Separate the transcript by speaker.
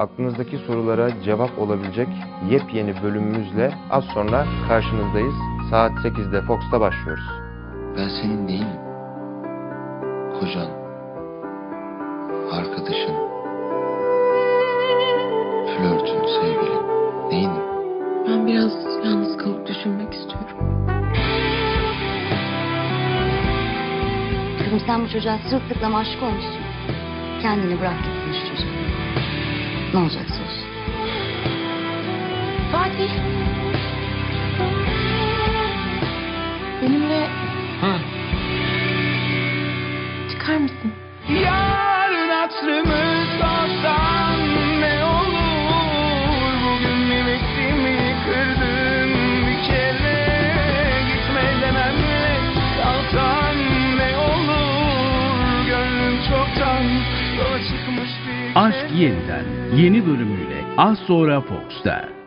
Speaker 1: aklınızdaki sorulara cevap olabilecek yepyeni bölümümüzle az sonra karşınızdayız. Saat 8'de Fox'ta başlıyoruz.
Speaker 2: Ben senin neyinim? Kocan, arkadaşın, flörtün, sevgilin, neyinim?
Speaker 3: Ben biraz yalnız kalıp düşünmek istiyorum.
Speaker 4: Kızım sen bu çocuğa sırtlıkla aşık olmuşsun. Kendini bırak çocuğa. Ne olacaksa olsun.
Speaker 3: Fatih. Benimle çıkar mısın?
Speaker 5: Yarın hatırımız sorsan ne olur Bugün nefesimi kırdın bir kere Gitme dememle kalsan ne olur Gönlüm çoktan yola çıkmış bir
Speaker 6: Aşk Yeniden yeni bölümüyle az sonra Fox'ta.